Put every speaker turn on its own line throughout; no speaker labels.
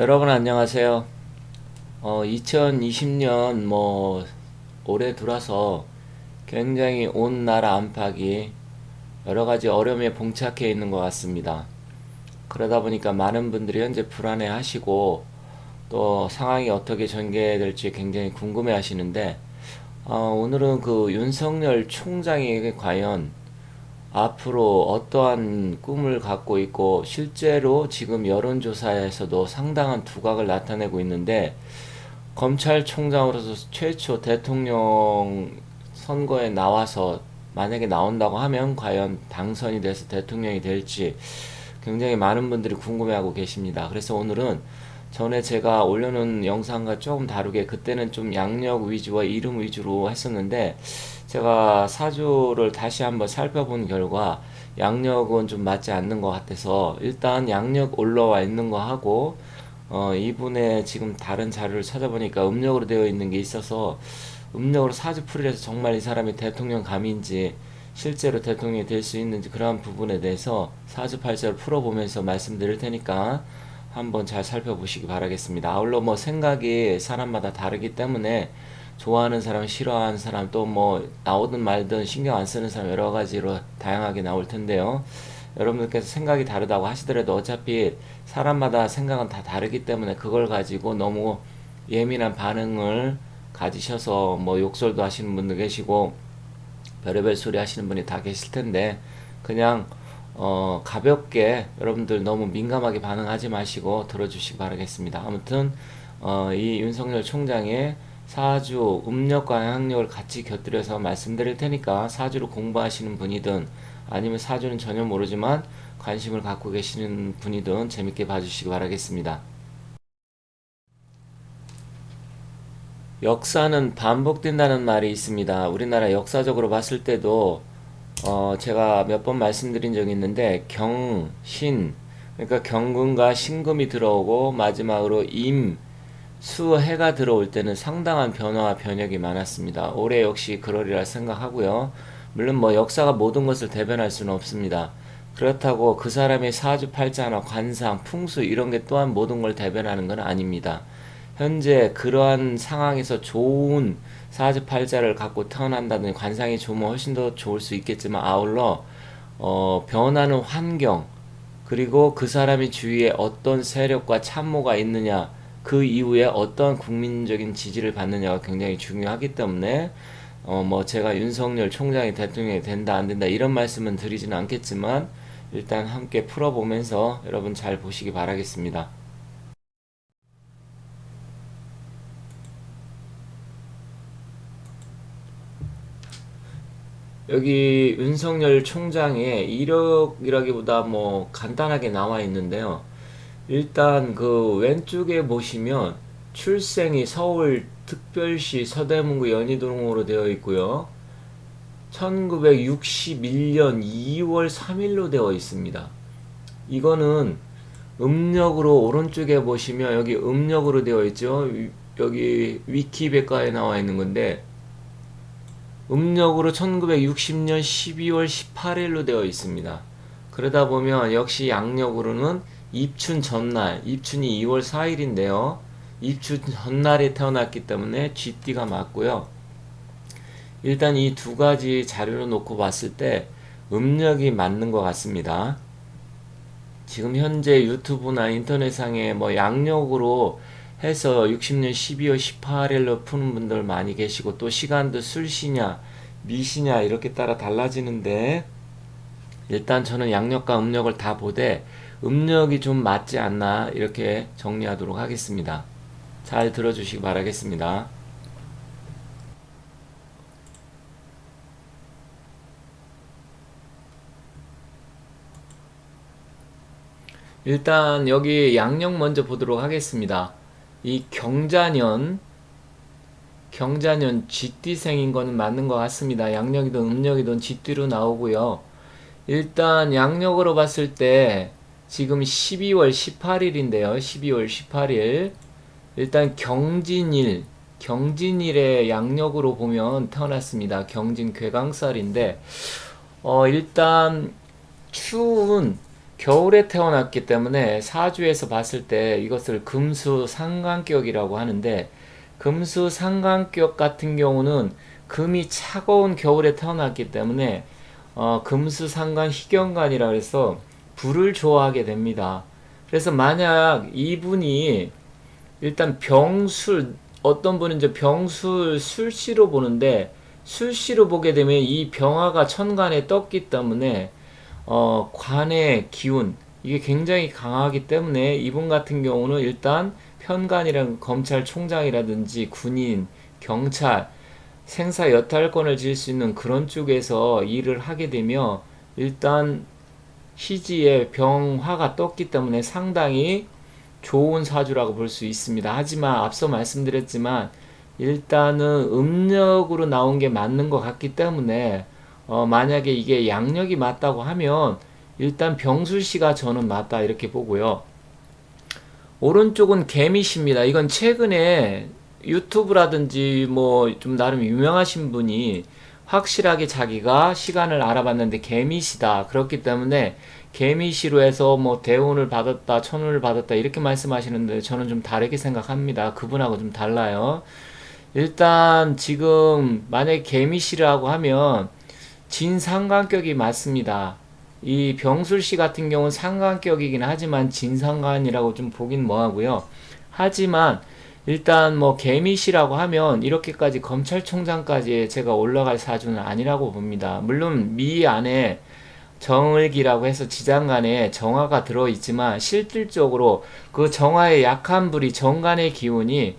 여러분 안녕하세요. 어, 2020년 뭐 올해 들어서 굉장히 온 나라 안팎이 여러 가지 어려움에 봉착해 있는 것 같습니다. 그러다 보니까 많은 분들이 현재 불안해 하시고 또 상황이 어떻게 전개될지 굉장히 궁금해 하시는데 어, 오늘은 그 윤석열 총장이 과연 앞으로 어떠한 꿈을 갖고 있고 실제로 지금 여론조사에서도 상당한 두각을 나타내고 있는데 검찰총장으로서 최초 대통령 선거에 나와서 만약에 나온다고 하면 과연 당선이 돼서 대통령이 될지 굉장히 많은 분들이 궁금해하고 계십니다. 그래서 오늘은 전에 제가 올려놓은 영상과 조금 다르게 그때는 좀 양력 위주와 이름 위주로 했었는데 제가 사주를 다시 한번 살펴본 결과 양력은 좀 맞지 않는 것 같아서 일단 양력 올라와 있는 거 하고 어 이분의 지금 다른 자료를 찾아보니까 음력으로 되어 있는 게 있어서 음력으로 사주 풀이해서 정말 이 사람이 대통령 감인지 실제로 대통령이 될 수 있는지 그러한 부분에 대해서 사주팔자를 풀어보면서 말씀드릴 테니까 한번 잘 살펴보시기 바라겠습니다. 아울러 뭐 생각이 사람마다 다르기 때문에 좋아하는 사람, 싫어하는 사람, 또 뭐 나오든 말든 신경 안 쓰는 사람 여러 가지로 다양하게 나올 텐데요. 여러분들께서 생각이 다르다고 하시더라도 어차피 사람마다 생각은 다 다르기 때문에 그걸 가지고 너무 예민한 반응을 가지셔서 뭐 욕설도 하시는 분도 계시고 별의별 소리 하시는 분이 다 계실 텐데 그냥 어 가볍게 여러분들 너무 민감하게 반응하지 마시고 들어주시기 바라겠습니다. 아무튼 어 이 윤석열 총장의 사주 음력과 양력을 같이 곁들여서 말씀드릴 테니까 사주를 공부하시는 분이든 아니면 사주는 전혀 모르지만 관심을 갖고 계시는 분이든 재밌게 봐주시기 바라겠습니다. 역사는 반복된다는 말이 있습니다. 우리나라 역사적으로 봤을 때도 어 제가 몇 번 말씀드린 적이 있는데 경, 신 그러니까 경금과 신금이 들어오고 마지막으로 임, 수, 해가 들어올 때는 상당한 변화와 변혁이 많았습니다. 올해 역시 그러리라 생각하고요. 물론 뭐 역사가 모든 것을 대변할 수는 없습니다. 그렇다고 그 사람의 사주팔자나 관상, 풍수 이런 게 또한 모든 걸 대변하는 건 아닙니다. 현재 그러한 상황에서 좋은 사주팔자를 갖고 태어난다든지 관상이 좋으면 훨씬 더 좋을 수 있겠지만 아울러 어, 변하는 환경 그리고 그 사람이 주위에 어떤 세력과 참모가 있느냐 그 이후에 어떤 국민적인 지지를 받느냐가 굉장히 중요하기 때문에 어, 뭐 제가 윤석열 총장이 대통령이 된다 안 된다 이런 말씀은 드리지는 않겠지만 일단 함께 풀어보면서 여러분 잘 보시기 바라겠습니다. 여기 윤석열 총장의 이력이라기보다 뭐 간단하게 나와 있는데요. 일단 그 왼쪽에 보시면 출생이 서울 특별시 서대문구 연희동으로 되어 있고요. 1961년 2월 3일로 되어 있습니다. 이거는 음력으로 오른쪽에 보시면 여기 음력으로 되어 있죠. 여기 위키백과에 나와 있는 건데 음력으로 1960년 12월 18일로 되어 있습니다. 그러다 보면 역시 양력으로는 입춘 전날, 입춘이 2월 4일인데요. 입춘 전날에 태어났기 때문에 쥐띠가 맞고요. 일단 이 두 가지 자료를 놓고 봤을 때 음력이 맞는 것 같습니다. 지금 현재 유튜브나 인터넷상에 뭐 양력으로 해서 60년 12월 18일로 푸는 분들 많이 계시고 또 시간도 술시냐 미시냐 이렇게 따라 달라지는데 일단 저는 양력과 음력을 다 보되 음력이 좀 맞지 않나 이렇게 정리하도록 하겠습니다. 잘 들어주시기 바라겠습니다. 일단 여기 양력 먼저 보도록 하겠습니다. 이 경자년 경자년 쥐띠생인 거는 맞는 것 같습니다. 양력이든 음력이든 쥐띠로 나오고요. 일단 양력으로 봤을 때 지금 12월 18일인데요. 12월 18일 일단 경진일 경진일의 양력으로 보면 태어났습니다. 경진 괴강살인데 어 일단 추운 겨울에 태어났기 때문에 사주에서 봤을 때 이것을 금수 상관격이라고 하는데 금수 상관격 같은 경우는 금이 차가운 겨울에 태어났기 때문에 어, 금수 상관 희경관이라 그래서 불을 좋아하게 됩니다. 그래서 만약 이분이 일단 병술 어떤 분은 이제 병술 술시로 보는데 술시로 보게 되면 이 병화가 천간에 떴기 때문에 어, 관의 기운 이게 굉장히 강하기 때문에 이분 같은 경우는 일단 편관이랑 검찰총장이라든지 군인, 경찰, 생사 여탈권을 질수 있는 그런 쪽에서 일을 하게 되면 일단 희지에 병화가 떴기 때문에 상당히 좋은 사주라고 볼 수 있습니다. 하지만 앞서 말씀드렸지만 일단은 음력으로 나온 게 맞는 것 같기 때문에 어, 만약에 이게 양력이 맞다고 하면 일단 병술 씨가 저는 맞다 이렇게 보고요. 오른쪽은 개미씨입니다. 이건 최근에 유튜브라든지 뭐 좀 나름 유명하신 분이 확실하게 자기가 시간을 알아봤는데 개미시다. 그렇기 때문에 개미시로 해서 뭐 대운을 받았다, 천운을 받았다 이렇게 말씀하시는데 저는 좀 다르게 생각합니다. 그분하고 좀 달라요. 일단 지금 만약에 개미시라고 하면 진상관격이 맞습니다. 이 병술 씨 같은 경우는 상관격이긴 하지만 진상관이라고 좀 보긴 뭐하고요. 하지만 일단 뭐 개미시라고 하면 이렇게까지 검찰총장까지 제가 올라갈 사주는 아니라고 봅니다. 물론 미 안에 정을기라고 해서 지장간에 정화가 들어있지만 실질적으로 그 정화의 약한 불이 정간의 기운이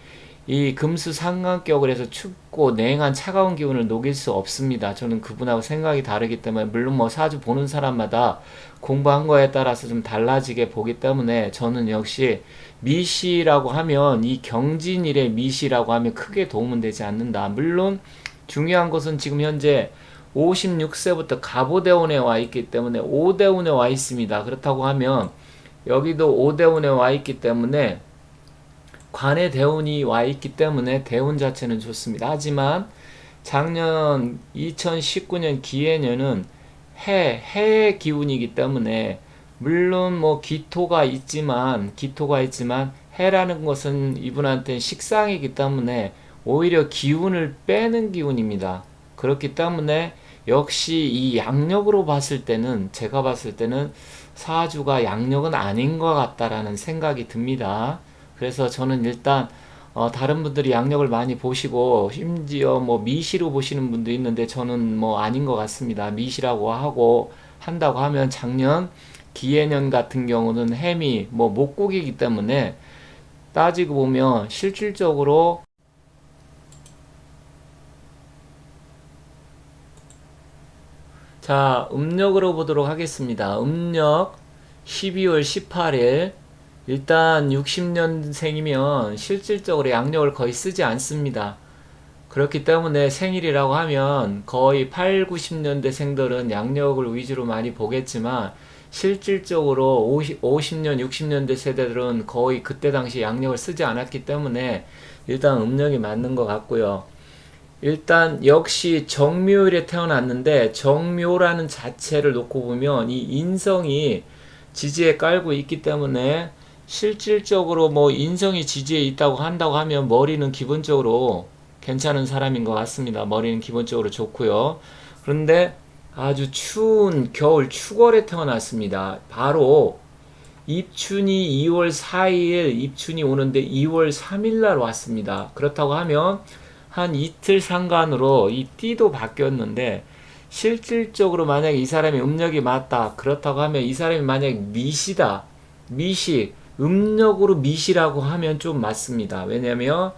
이 금수 상관격을 해서 춥고 냉한 차가운 기운을 녹일 수 없습니다. 저는 그분하고 생각이 다르기 때문에 물론 뭐 사주 보는 사람마다 공부한 거에 따라서 좀 달라지게 보기 때문에 저는 역시 미시라고 하면 이 경진일의 미시라고 하면 크게 도움은 되지 않는다. 물론 중요한 것은 지금 현재 56세부터 가보대운에 와 있기 때문에 오대운에 와 있습니다. 그렇다고 하면 여기도 오대운에 와 있기 때문에 관의 대운이 와 있기 때문에 대운 자체는 좋습니다. 하지만 작년 2019년 기해년은 해, 해의 기운이기 때문에 물론 뭐 기토가 있지만 기토가 있지만 해라는 것은 이분한테 식상이기 때문에 오히려 기운을 빼는 기운입니다. 그렇기 때문에 역시 이 양력으로 봤을 때는 제가 봤을 때는 사주가 양력은 아닌 것 같다라는 생각이 듭니다. 그래서 저는 일단 어, 다른 분들이 양력을 많이 보시고 심지어 뭐 미시로 보시는 분도 있는데 저는 뭐 아닌 것 같습니다. 미시라고 하고 한다고 하면 작년 기해년 같은 경우는 햄이 뭐 목국이기 때문에 따지고 보면 실질적으로 자 음력으로 보도록 하겠습니다. 음력 12월 18일 일단 60년생이면 실질적으로 양력을 거의 쓰지 않습니다. 그렇기 때문에 생일이라고 하면 거의 8, 90년대 생들은 양력을 위주로 많이 보겠지만 실질적으로 50, 50년, 60년대 세대들은 거의 그때 당시 양력을 쓰지 않았기 때문에 일단 음력이 맞는 것 같고요. 일단 역시 정묘일에 태어났는데 정묘라는 자체를 놓고 보면 이 인성이 지지에 깔고 있기 때문에 실질적으로 뭐 인성이 지지에 있다고 한다고 하면 머리는 기본적으로 괜찮은 사람인 것 같습니다. 머리는 기본적으로 좋고요. 그런데 아주 추운 겨울 추월에 태어났습니다. 바로 입춘이 2월 4일 입춘이 오는데 2월 3일 날 왔습니다. 그렇다고 하면 한 이틀 상간으로 이 띠도 바뀌었는데 실질적으로 만약에 이 사람이 음력이 맞다 그렇다고 하면 이 사람이 만약에 미시다 미시 음력으로 미시라고 하면 좀 맞습니다. 왜냐면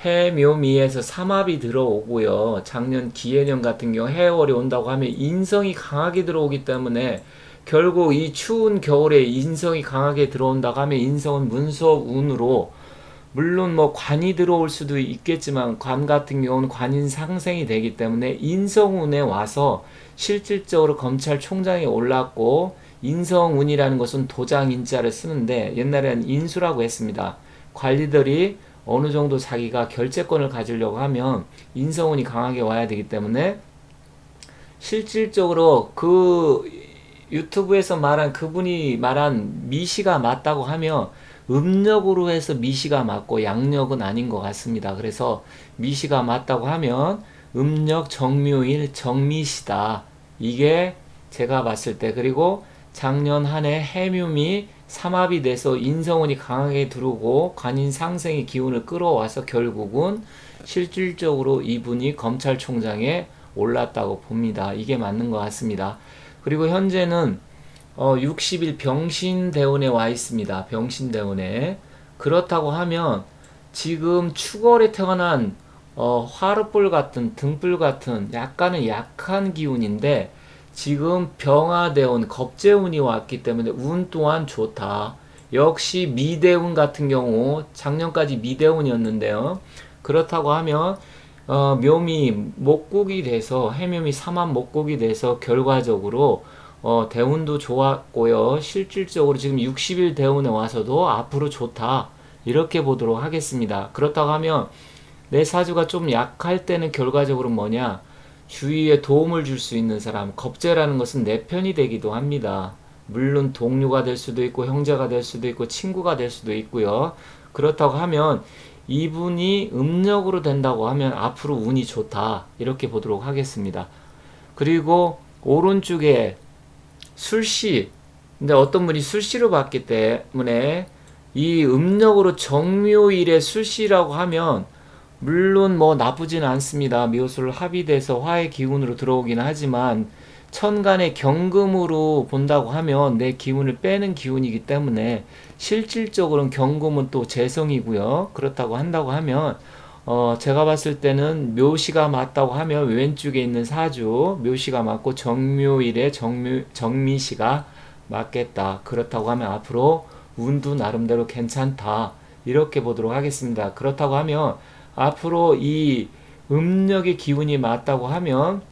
해묘미에서 삼합이 들어오고요. 작년 기해년 같은 경우 해월이 온다고 하면 인성이 강하게 들어오기 때문에 결국 이 추운 겨울에 인성이 강하게 들어온다고 하면 인성은 문석 운으로 물론 뭐 관이 들어올 수도 있겠지만 관 같은 경우는 관인 상생이 되기 때문에 인성운에 와서 실질적으로 검찰총장이 올랐고 인성운이라는 것은 도장 인자를 쓰는데 옛날에는 인수라고 했습니다. 관리들이 어느 정도 자기가 결재권을 가지려고 하면 인성운이 강하게 와야 되기 때문에 실질적으로 그 유튜브에서 말한 그분이 말한 미시가 맞다고 하면 음력으로 해서 미시가 맞고 양력은 아닌 것 같습니다. 그래서 미시가 맞다고 하면 음력 정묘일 정미시다. 이게 제가 봤을 때 그리고 작년 한 해 해묘미 삼합이 돼서 인성운이 강하게 들어오고 관인 상생의 기운을 끌어와서 결국은 실질적으로 이분이 검찰총장에 올랐다고 봅니다. 이게 맞는 것 같습니다. 그리고 현재는 어, 60일 병신대원에 와 있습니다. 병신대원에. 그렇다고 하면 지금 추월에 태어난 어, 화르불 같은 등불 같은 약간은 약한 기운인데 지금 병화대운 겁재운이 왔기 때문에 운 또한 좋다. 역시 미대운 같은 경우 작년까지 미대운이었는데요. 그렇다고 하면 어, 묘미 목국이 돼서 해묘미 삼합 목국이 돼서 결과적으로 어, 대운도 좋았고요. 실질적으로 지금 60일 대운에 와서도 앞으로 좋다. 이렇게 보도록 하겠습니다. 그렇다고 하면 내 사주가 좀 약할 때는 결과적으로 뭐냐? 주위에 도움을 줄 수 있는 사람, 겁재라는 것은 내 편이 되기도 합니다. 물론 동료가 될 수도 있고 형제가 될 수도 있고 친구가 될 수도 있고요. 그렇다고 하면 이분이 음력으로 된다고 하면 앞으로 운이 좋다. 이렇게 보도록 하겠습니다. 그리고 오른쪽에 술시. 근데 어떤 분이 술시로 봤기 때문에 이 음력으로 정묘일에 술시라고 하면 물론 뭐 나쁘진 않습니다. 미호술 합의돼서 화의 기운으로 들어오긴 하지만 천간의 경금으로 본다고 하면 내 기운을 빼는 기운이기 때문에 실질적으로는 경금은 또 재성이고요. 그렇다고 한다고 하면 어 제가 봤을 때는 묘시가 맞다고 하면 왼쪽에 있는 사주 묘시가 맞고 정묘일에 정묘 정미시가 맞겠다. 그렇다고 하면 앞으로 운도 나름대로 괜찮다. 이렇게 보도록 하겠습니다. 그렇다고 하면 앞으로 이 음력의 기운이 맞다고 하면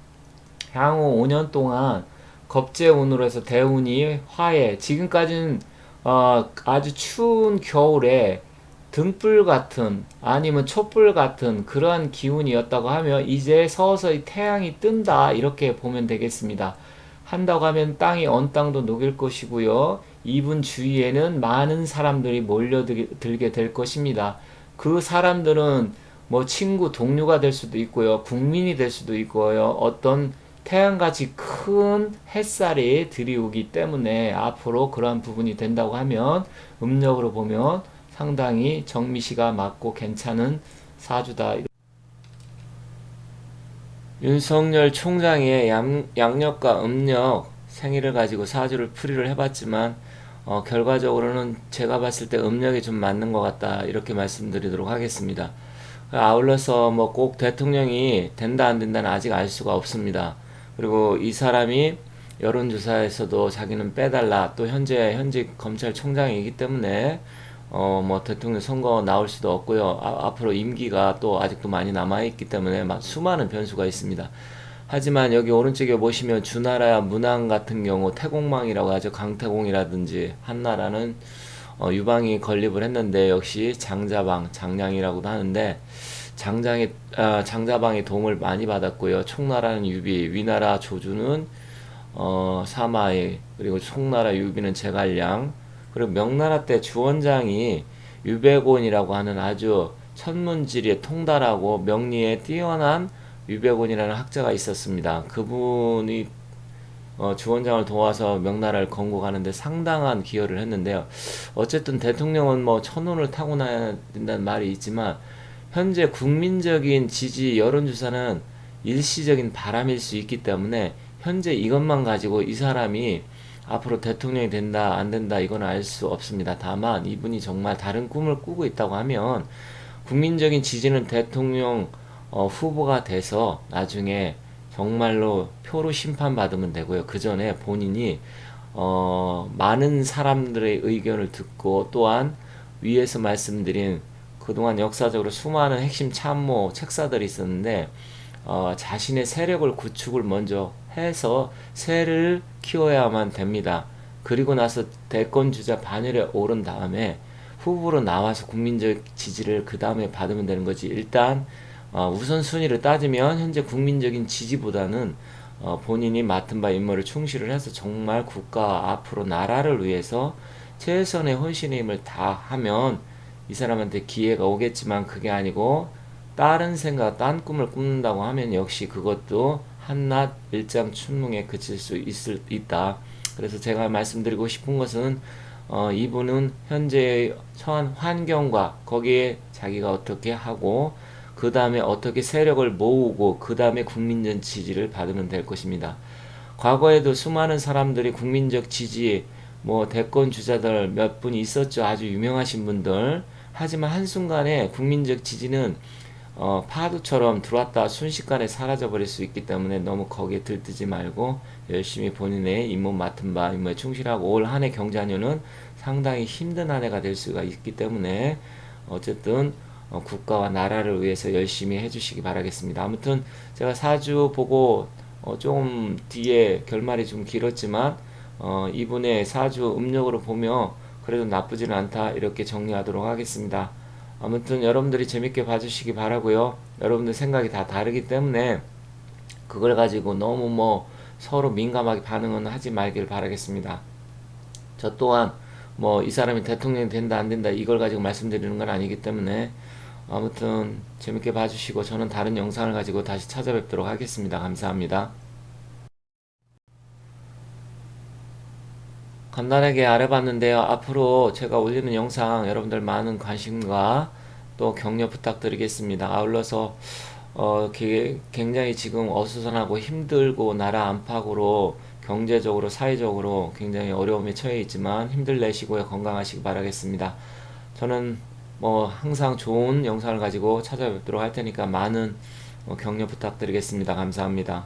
향후 5년 동안 겁재운으로 해서 대운이 화해 지금까지는 어, 아주 추운 겨울에 등불 같은 아니면 촛불 같은 그러한 기운이었다고 하면 이제 서서히 태양이 뜬다 이렇게 보면 되겠습니다. 한다고 하면 땅이 언 땅도 녹일 것이고요. 이분 주위에는 많은 사람들이 몰려들게 될 것입니다. 그 사람들은 뭐 친구, 동료가 될 수도 있고요. 국민이 될 수도 있고요. 어떤 태양같이 큰 햇살이 들이오기 때문에 앞으로 그러한 부분이 된다고 하면 음력으로 보면 상당히 정미시가 맞고 괜찮은 사주다. 윤석열 총장의 양, 양력과 음력 생일을 가지고 사주를 풀이를 해봤지만 어, 결과적으로는 제가 봤을 때 음력이 좀 맞는 것 같다 이렇게 말씀드리도록 하겠습니다. 아울러서 뭐 꼭 대통령이 된다 안 된다는 아직 알 수가 없습니다. 그리고 이 사람이 여론조사에서도 자기는 빼달라 또 현재 현직 검찰총장이기 때문에 어 뭐 대통령 선거 나올 수도 없고요. 아, 앞으로 임기가 또 아직도 많이 남아 있기 때문에 막 수많은 변수가 있습니다. 하지만 여기 오른쪽에 보시면 주나라 문항 같은 경우 태공망이라고 하죠. 강태공이라든지 한나라는 어, 유방이 건립을 했는데 역시 장자방, 장량이라고도 하는데 장장의 아, 장자방의 도움을 많이 받았고요. 총나라는 유비, 위나라 조주는 어, 사마이, 그리고 총나라 유비는 제갈량, 그리고 명나라 때 주원장이 유백원이라고 하는 아주 천문지리에 통달하고 명리에 뛰어난 유백원이라는 학자가 있었습니다. 그분이 어, 주원장을 도와서 명나라를 건국하는데 상당한 기여를 했는데요. 어쨌든 대통령은 뭐 천운을 타고나야 된다는 말이 있지만 현재 국민적인 지지 여론조사는 일시적인 바람일 수 있기 때문에 현재 이것만 가지고 이 사람이 앞으로 대통령이 된다 안 된다 이건 알 수 없습니다. 다만 이분이 정말 다른 꿈을 꾸고 있다고 하면 국민적인 지지는 대통령 어, 후보가 돼서 나중에 정말로 표로 심판받으면 되고요. 그 전에 본인이 어, 많은 사람들의 의견을 듣고 또한 위에서 말씀드린 그동안 역사적으로 수많은 핵심 참모 책사들이 있었는데 어, 자신의 세력을 구축을 먼저 해서 세를 키워야만 됩니다. 그리고 나서 대권 주자 반열에 오른 다음에 후보로 나와서 국민적 지지를 그 다음에 받으면 되는 거지. 일단 어, 우선순위를 따지면 현재 국민적인 지지보다는 어, 본인이 맡은 바 임무를 충실을 해서 정말 국가 앞으로 나라를 위해서 최선의 헌신의 힘을 다하면 이 사람한테 기회가 오겠지만 그게 아니고 다른 생각, 딴 꿈을 꾸는다고 하면 역시 그것도 한낱 일장 춘몽에 그칠 수 있을 있다. 그래서 제가 말씀드리고 싶은 것은 어, 이분은 현재 처한 환경과 거기에 자기가 어떻게 하고 그 다음에 어떻게 세력을 모으고 그 다음에 국민적 지지를 받으면 될 것입니다. 과거에도 수많은 사람들이 국민적 지지 뭐 대권 주자들 몇 분 있었죠. 아주 유명하신 분들. 하지만 한순간에 국민적 지지는 어, 파도처럼 들어왔다 순식간에 사라져 버릴 수 있기 때문에 너무 거기에 들뜨지 말고 열심히 본인의 임무 맡은 바 임무에 충실하고 올 한 해 경자년은 상당히 힘든 한 해가 될 수가 있기 때문에 어쨌든 어, 국가와 나라를 위해서 열심히 해주시기 바라겠습니다. 아무튼 제가 사주 보고 어, 좀 뒤에 결말이 좀 길었지만 어, 이분의 사주 음력으로 보며 그래도 나쁘지는 않다 이렇게 정리하도록 하겠습니다. 아무튼 여러분들이 재밌게 봐주시기 바라고요. 여러분들 생각이 다 다르기 때문에 그걸 가지고 너무 뭐 서로 민감하게 반응은 하지 말길 바라겠습니다. 저 또한 뭐 이 사람이 대통령이 된다 안 된다 이걸 가지고 말씀드리는 건 아니기 때문에 아무튼 재밌게 봐주시고 저는 다른 영상을 가지고 다시 찾아뵙도록 하겠습니다. 감사합니다. 간단하게 알아봤는데요. 앞으로 제가 올리는 영상 여러분들 많은 관심과 또 격려 부탁드리겠습니다. 아울러서 어, 게- 굉장히 지금 어수선하고 힘들고 나라 안팎으로 경제적으로 사회적으로 굉장히 어려움에 처해 있지만 힘들 내시고요. 건강하시기 바라겠습니다. 저는 뭐 항상 좋은 영상을 가지고 찾아뵙도록 할 테니까 많은 어, 격려 부탁드리겠습니다. 감사합니다.